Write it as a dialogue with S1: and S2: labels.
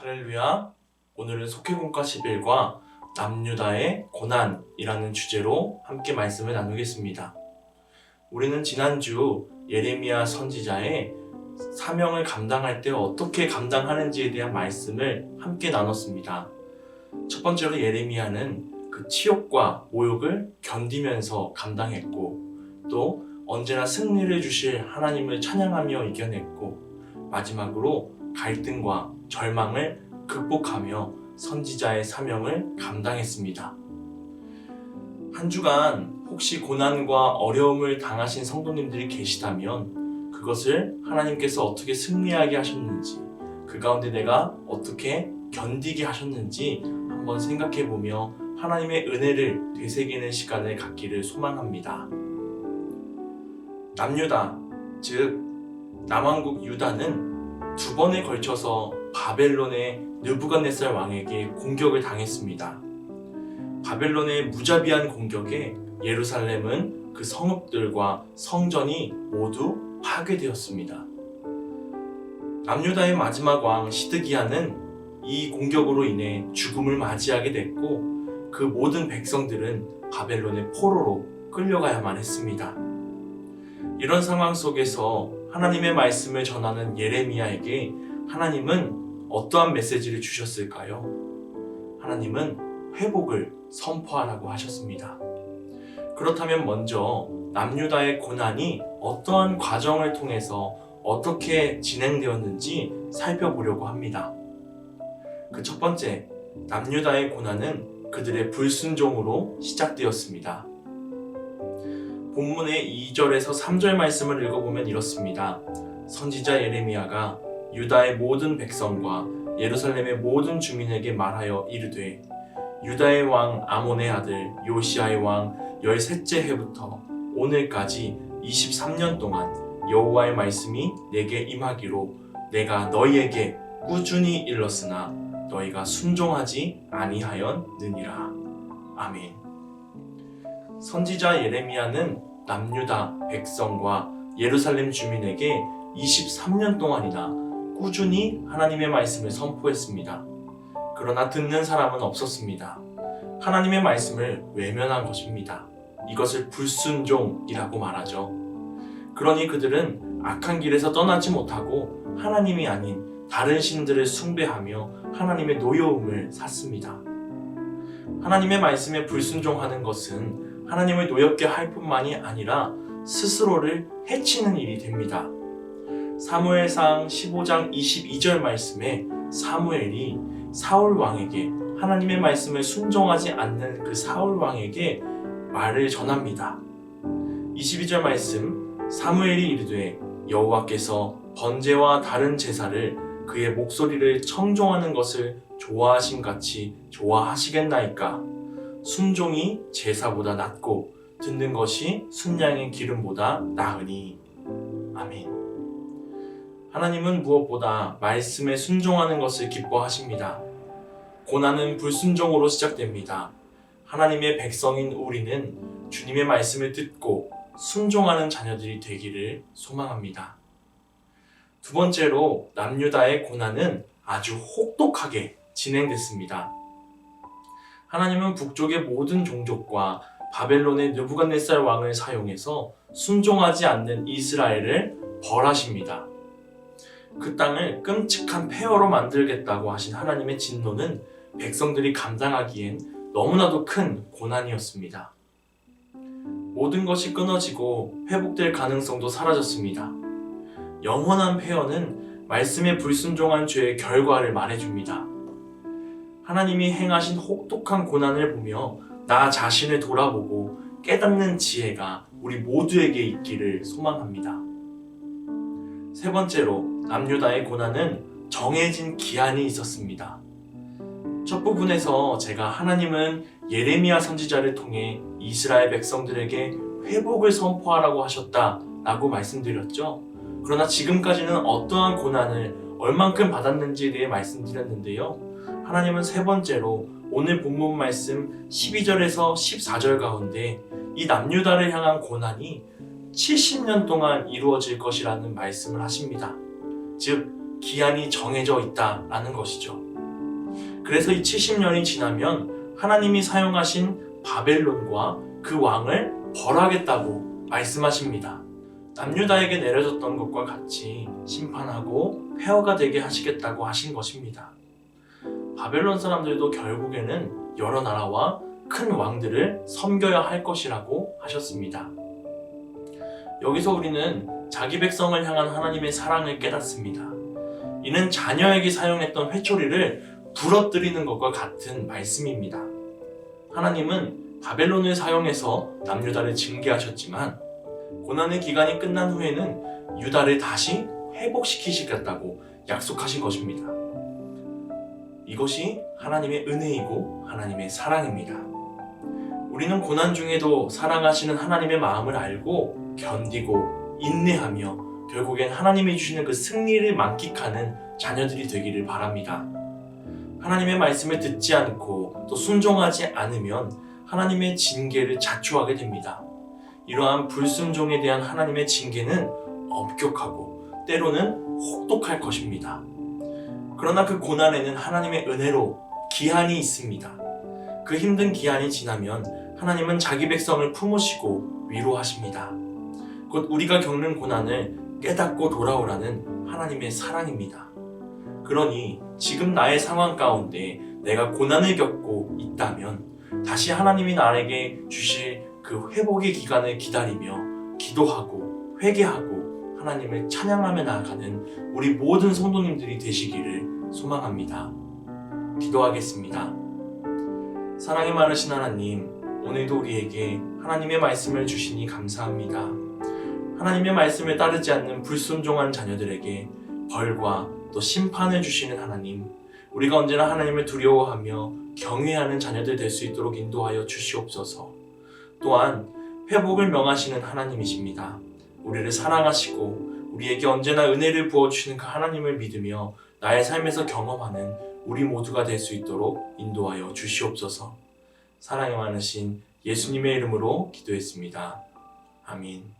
S1: 할렐루야. 오늘은 속회공과 11과 남유다의 고난이라는 주제로 함께 말씀을 나누겠습니다. 우리는 지난주 예레미야 선지자의 사명을 감당할 때 어떻게 감당하는지에 대한 말씀을 함께 나눴습니다. 첫 번째로 예레미야는 그 치욕과 모욕을 견디면서 감당했고 또 언제나 승리를 주실 하나님을 찬양하며 이겨냈고 마지막으로 갈등과 절망을 극복하며 선지자의 사명을 감당했습니다. 한 주간 혹시 고난과 어려움을 당하신 성도님들이 계시다면 그것을 하나님께서 어떻게 승리하게 하셨는지 그 가운데 내가 어떻게 견디게 하셨는지 한번 생각해 보며 하나님의 은혜를 되새기는 시간을 갖기를 소망합니다. 남유다, 즉 남왕국 유다는 두 번에 걸쳐서 바벨론의 느부갓네살 왕에게 공격을 당했습니다. 바벨론의 무자비한 공격에 예루살렘은 그 성읍들과 성전이 모두 파괴되었습니다. 남유다의 마지막 왕 시드기야는 이 공격으로 인해 죽음을 맞이하게 됐고 그 모든 백성들은 바벨론의 포로로 끌려가야만 했습니다. 이런 상황 속에서 하나님의 말씀을 전하는 예레미야에게 하나님은 어떠한 메시지를 주셨을까요? 하나님은 회복을 선포하라고 하셨습니다. 그렇다면 먼저 남유다의 고난이 어떠한 과정을 통해서 어떻게 진행되었는지 살펴보려고 합니다. 그 첫 번째, 남유다의 고난은 그들의 불순종으로 시작되었습니다. 본문의 2절에서 3절 말씀을 읽어보면 이렇습니다. 선지자 예레미야가 유다의 모든 백성과 예루살렘의 모든 주민에게 말하여 이르되 유다의 왕 아몬의 아들 요시아의 왕 열셋째 해부터 오늘까지 23년 동안 여호와의 말씀이 내게 임하기로 내가 너희에게 꾸준히 일렀으나 너희가 순종하지 아니하였느니라. 아멘. 선지자 예레미야는 남유다 백성과 예루살렘 주민에게 23년 동안이나 꾸준히 하나님의 말씀을 선포했습니다. 그러나 듣는 사람은 없었습니다. 하나님의 말씀을 외면한 것입니다. 이것을 불순종이라고 말하죠. 그러니 그들은 악한 길에서 떠나지 못하고 하나님이 아닌 다른 신들을 숭배하며 하나님의 노여움을 샀습니다. 하나님의 말씀에 불순종하는 것은 하나님을 노엽게 할 뿐만이 아니라 스스로를 해치는 일이 됩니다. 사무엘상 15장 22절 말씀에 사무엘이 사울 왕에게 하나님의 말씀을 순종하지 않는 그 사울 왕에게 말을 전합니다. 22절 말씀 사무엘이 이르되 여호와께서 번제와 다른 제사를 그의 목소리를 청종하는 것을 좋아하심 같이 좋아하시겠나이까 순종이 제사보다 낫고 듣는 것이 순양의 기름보다 나으니 아멘. 하나님은 무엇보다 말씀에 순종하는 것을 기뻐하십니다. 고난은 불순종으로 시작됩니다. 하나님의 백성인 우리는 주님의 말씀을 듣고 순종하는 자녀들이 되기를 소망합니다. 두 번째로 남유다의 고난은 아주 혹독하게 진행됐습니다. 하나님은 북쪽의 모든 종족과 바벨론의 느부갓네살 왕을 사용해서 순종하지 않는 이스라엘을 벌하십니다. 그 땅을 끔찍한 폐허로 만들겠다고 하신 하나님의 진노는 백성들이 감당하기엔 너무나도 큰 고난이었습니다. 모든 것이 끊어지고 회복될 가능성도 사라졌습니다. 영원한 폐허는 말씀에 불순종한 죄의 결과를 말해줍니다. 하나님이 행하신 혹독한 고난을 보며 나 자신을 돌아보고 깨닫는 지혜가 우리 모두에게 있기를 소망합니다. 세 번째로 남유다의 고난은 정해진 기한이 있었습니다. 첫 부분에서 제가 하나님은 예레미야 선지자를 통해 이스라엘 백성들에게 회복을 선포하라고 하셨다라고 말씀드렸죠. 그러나 지금까지는 어떠한 고난을 얼만큼 받았는지에 대해 말씀드렸는데요. 하나님은 세 번째로 오늘 본문 말씀 12절에서 14절 가운데 이 남유다를 향한 고난이 70년 동안 이루어질 것이라는 말씀을 하십니다. 즉, 기한이 정해져 있다라는 것이죠. 그래서 이 70년이 지나면 하나님이 사용하신 바벨론과 그 왕을 벌하겠다고 말씀하십니다. 남유다에게 내려졌던 것과 같이 심판하고 폐허가 되게 하시겠다고 하신 것입니다. 바벨론 사람들도 결국에는 여러 나라와 큰 왕들을 섬겨야 할 것이라고 하셨습니다. 여기서 우리는 자기 백성을 향한 하나님의 사랑을 깨닫습니다. 이는 자녀에게 사용했던 회초리를 부러뜨리는 것과 같은 말씀입니다. 하나님은 바벨론을 사용해서 남유다를 징계하셨지만 고난의 기간이 끝난 후에는 유다를 다시 회복시키시겠다고 약속하신 것입니다. 이것이 하나님의 은혜이고 하나님의 사랑입니다. 우리는 고난 중에도 사랑하시는 하나님의 마음을 알고 견디고 인내하며 결국엔 하나님이 주시는 그 승리를 만끽하는 자녀들이 되기를 바랍니다. 하나님의 말씀을 듣지 않고 또 순종하지 않으면 하나님의 징계를 자초하게 됩니다. 이러한 불순종에 대한 하나님의 징계는 엄격하고 때로는 혹독할 것입니다. 그러나 그 고난에는 하나님의 은혜로 기한이 있습니다. 그 힘든 기한이 지나면 하나님은 자기 백성을 품으시고 위로하십니다. 곧 우리가 겪는 고난을 깨닫고 돌아오라는 하나님의 사랑입니다. 그러니 지금 나의 상황 가운데 내가 고난을 겪고 있다면 다시 하나님이 나에게 주실 그 회복의 기간을 기다리며 기도하고 회개하고 하나님을 찬양하며 나아가는 우리 모든 성도님들이 되시기를 소망합니다. 기도하겠습니다. 사랑이 많으신 하나님, 오늘도 우리에게 하나님의 말씀을 주시니 감사합니다. 하나님의 말씀을 따르지 않는 불순종한 자녀들에게 벌과 또 심판을 주시는 하나님, 우리가 언제나 하나님을 두려워하며 경외하는 자녀들 될 수 있도록 인도하여 주시옵소서. 또한 회복을 명하시는 하나님이십니다. 우리를 사랑하시고 우리에게 언제나 은혜를 부어주시는 그 하나님을 믿으며 나의 삶에서 경험하는 우리 모두가 될 수 있도록 인도하여 주시옵소서. 사랑이 많으신 예수님의 이름으로 기도했습니다. 아멘.